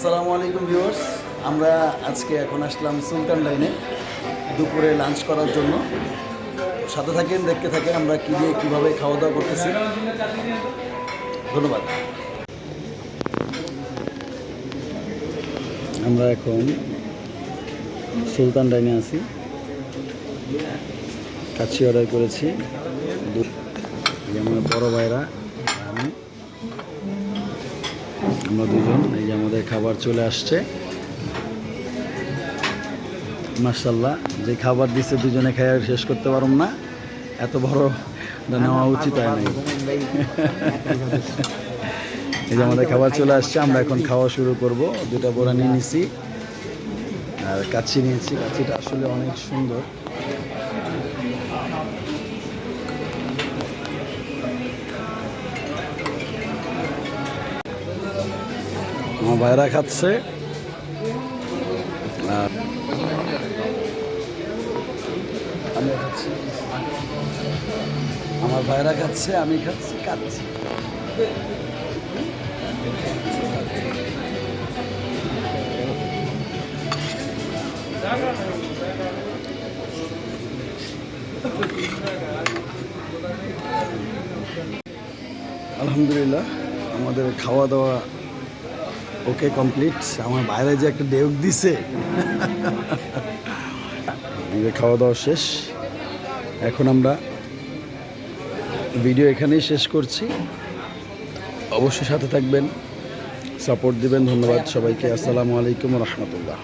আসসালামু আলাইকুম ভিউয়ার্স। আমরা আজকে এখন আসলাম সুলতান লাইনে দুপুরে লাঞ্চ করার জন্য। সাথে থাকেন, দেখতে থাকেন আমরা কী দিয়ে, কীভাবে খাওয়া দাওয়া করতেছি। ধন্যবাদ। আমরা এখন সুলতান ডাইনে আছি। কাছি অর্ডার করেছি। আমার বড় ভাইরা আমরা দুজন, এই যে আমাদের খাবার চলে আসছে। মার্শাল্লাহ যে খাবার দিচ্ছে দুজনে খাই শেষ করতে পারুম না। এত বড় নেওয়া উচিত হয় নাই। এই যে আমাদের খাবার চলে আসছে, আমরা এখন খাওয়া শুরু করব। দুটা বড়া নিয়ে নিছি। আর কাচ্ছি নিয়েছি। কাচ্ছিটা আসলে অনেক সুন্দর। আমার ভাইরা খাচ্ছে। আমি খাচ্ছি। আমার ভাইরা খাচ্ছে, আমি খাচ্ছি খাচ্ছি। আলহামদুলিল্লাহ, আমাদের খাওয়া দাওয়া ওকে কমপ্লিট আমার বাইরে যে একটা ডেউক দিছে। খাওয়া দাওয়া শেষ। এখন আমরা ভিডিও এখানেই শেষ করছি। অবশ্যই সাথে থাকবেন। সাপোর্ট দিবেন। ধন্যবাদ সবাইকে। আসসালামু আলাইকুম রহমতুল্লাহ।